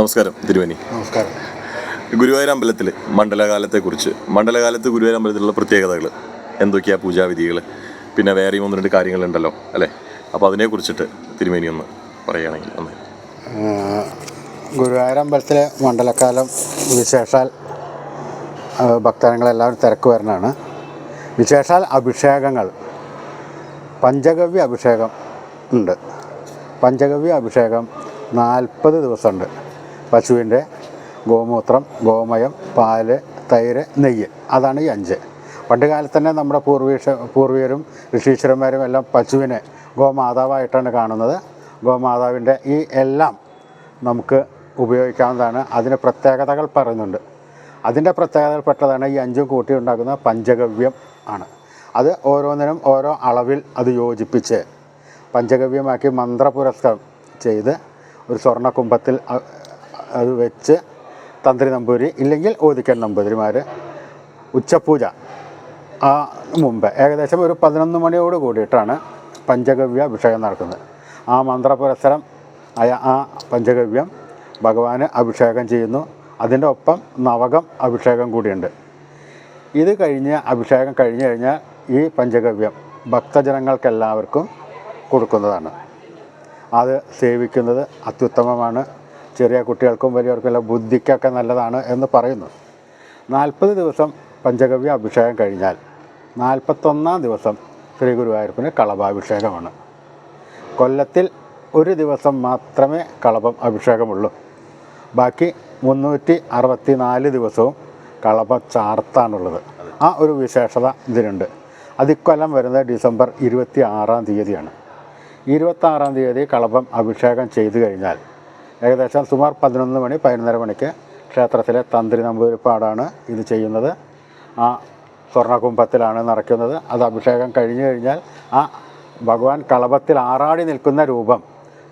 നമസ്കാരം തിരുവനി. നമസ്കാരം. ഗുരുവായൂർ അമ്പലത്തിൽ മണ്ഡലകാലത്തെക്കുറിച്ച് മണ്ഡലകാലത്ത് ഗുരുവായൂർ അമ്പലത്തിലുള്ള പ്രത്യേകതകൾ എന്തൊക്കെയാ പൂജാവിധികൾ പിന്നെ വേറെയും ഒന്ന് രണ്ട് കാര്യങ്ങളുണ്ടല്ലോ അല്ലേ? അപ്പോൾ അതിനെക്കുറിച്ചിട്ട് തിരുമേനി ഒന്ന് പറയുകയാണെങ്കിൽ ഒന്ന് ഗുരുവായൂർ അമ്പലത്തിലെ മണ്ഡലകാലം വിശേഷാൽ ഭക്തജനങ്ങളെല്ലാവരും തിരക്ക് വരുന്നതാണ് വിശേഷാൽ അഭിഷേകങ്ങൾ പഞ്ചഗവ്യ അഭിഷേകം ഉണ്ട്. പഞ്ചഗവ്യ അഭിഷേകം നാൽപ്പത് ദിവസമുണ്ട്. പശുവിന്റെ ഗോമൂത്രം ഗോമയം പാൽ തൈര് നെയ്യ്. അതാണ് ഈ അഞ്ച്. പണ്ട് കാലത്ത് തന്നെ നമ്മുടെ പൂർവീഷ പൂർവീകരും ഋഷീശ്വരന്മാരും എല്ലാം പശുവിനെ ഗോമാതാവായിട്ടാണ് കാണുന്നത്. ഗോമാതാവിന്റെ ഈ എല്ലാം നമുക്ക് ഉപയോഗിക്കാവുന്നതാണ്. അതിന് പ്രത്യേകതകൾ പറയുന്നുണ്ട്. അതിന്റെ പ്രത്യേകതയിൽപ്പെട്ടതാണ് ഈ അഞ്ചും കൂട്ടി ഉണ്ടാക്കുന്ന പഞ്ചഗവ്യം ആണ്. അത് ഓരോന്നിനും ഓരോ അളവിൽ അത് യോജിപ്പിച്ച് പഞ്ചഗവ്യമാക്കി മന്ത്രപുരസ്കാരം ചെയ്ത് ഒരു സ്വർണ കുംഭത്തിൽ അത് വെച്ച് തന്ത്രി നമ്പൂരി ഇല്ലെങ്കിൽ ഓതിക്കൻ നമ്പൂതിരിമാർ ഉച്ചപൂജ. ആ മുമ്പ് ഏകദേശം ഒരു പതിനൊന്ന് മണിയോട് കൂടിയിട്ടാണ് പഞ്ചഗവ്യ അഭിഷേകം നടക്കുന്നത്. ആ മന്ത്രപുരസരം ആയ ആ പഞ്ചഗവ്യം ഭഗവാന് അഭിഷേകം ചെയ്യുന്നു. അതിന്റെ ഒപ്പം നവകം അഭിഷേകം കൂടിയുണ്ട്. ഇത് കഴിഞ്ഞ് അഭിഷേകം കഴിഞ്ഞു കഴിഞ്ഞാൽ ഈ പഞ്ചഗവ്യം ഭക്തജനങ്ങൾക്കെല്ലാവർക്കും കൊടുക്കുന്നതാണ്. അത് സേവിക്കുന്നത് അത്യുത്തമമാണ്. ചെറിയ കുട്ടികൾക്കും വലിയവർക്കും എല്ലാം ബുദ്ധിക്കൊക്കെ നല്ലതാണ് എന്ന് പറയുന്നു. നാൽപ്പത് ദിവസം പഞ്ചഗവ്യ അഭിഷേകം കഴിഞ്ഞാൽ നാൽപ്പത്തൊന്നാം ദിവസം ശ്രീ ഗുരുവായൂരപ്പന് കളഭാഭിഷേകമാണ്. കൊല്ലത്തിൽ ഒരു ദിവസം മാത്രമേ കളഭം അഭിഷേകമുള്ളൂ. ബാക്കി മുന്നൂറ്റി അറുപത്തി നാല് ദിവസവും കളഭ ചാർത്താണുള്ളത് ആ ഒരു വിശേഷത ഇതിനുണ്ട്. അതിക്കൊല്ലം വരുന്നത് ഡിസംബർ ഇരുപത്തി ആറാം തീയതിയാണ്. ഇരുപത്താറാം തീയതി കളഭം അഭിഷേകം ചെയ്തു കഴിഞ്ഞാൽ ഏകദേശം സുമാർ പതിനൊന്ന് മണി പതിനൊന്നര മണിക്ക് ക്ഷേത്രത്തിലെ തന്ത്രി നമ്പൂരിപ്പാടാണ് ഇത് ചെയ്യുന്നത്. ആ സ്വർണകുംഭത്തിലാണ് നിറയ്ക്കുന്നത് അത് അഭിഷേകം കഴിഞ്ഞു കഴിഞ്ഞാൽ ആ ഭഗവാൻ കളഭത്തിൽ ആറാടി നിൽക്കുന്ന രൂപം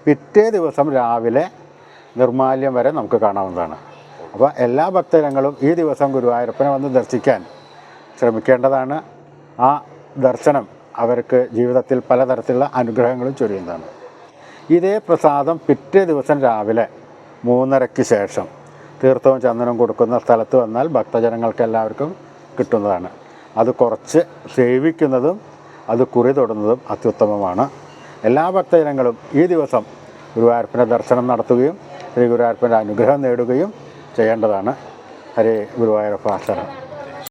പിറ്റേ ദിവസം രാവിലെ നിർമാല്യം വരെ നമുക്ക് കാണാവുന്നതാണ്. അപ്പോൾ എല്ലാ ഭക്തജനങ്ങളും ഈ ദിവസം ഗുരുവായൂരപ്പനെ വന്ന് ദർശിക്കാൻ ശ്രമിക്കേണ്ടതാണ്. ആ ദർശനം അവർക്ക് ജീവിതത്തിൽ പലതരത്തിലുള്ള അനുഗ്രഹങ്ങളും ചൊരിയുന്നതാണ്. ഇതേ പ്രസാദം പിറ്റേ ദിവസം രാവിലെ മൂന്നരയ്ക്ക് ശേഷം തീർത്ഥവും ചന്ദനവും കൊടുക്കുന്ന സ്ഥലത്ത് വന്നാൽ ഭക്തജനങ്ങൾക്ക് എല്ലാവർക്കും കിട്ടുന്നതാണ്. അത് കുറച്ച് സേവിക്കുന്നതും അത് കുറി തൊടുന്നതും അത്യുത്തമമാണ്. എല്ലാ ഭക്തജനങ്ങളും ഈ ദിവസം ഗുരുവായൂരപ്പന്റെ ദർശനം നടത്തുകയും ശ്രീ ഗുരുവായൂരപ്പന്റെ അനുഗ്രഹം നേടുകയും ചെയ്യേണ്ടതാണ്. ഹരേ ഗുരുവായൂരപ്പ ശരണം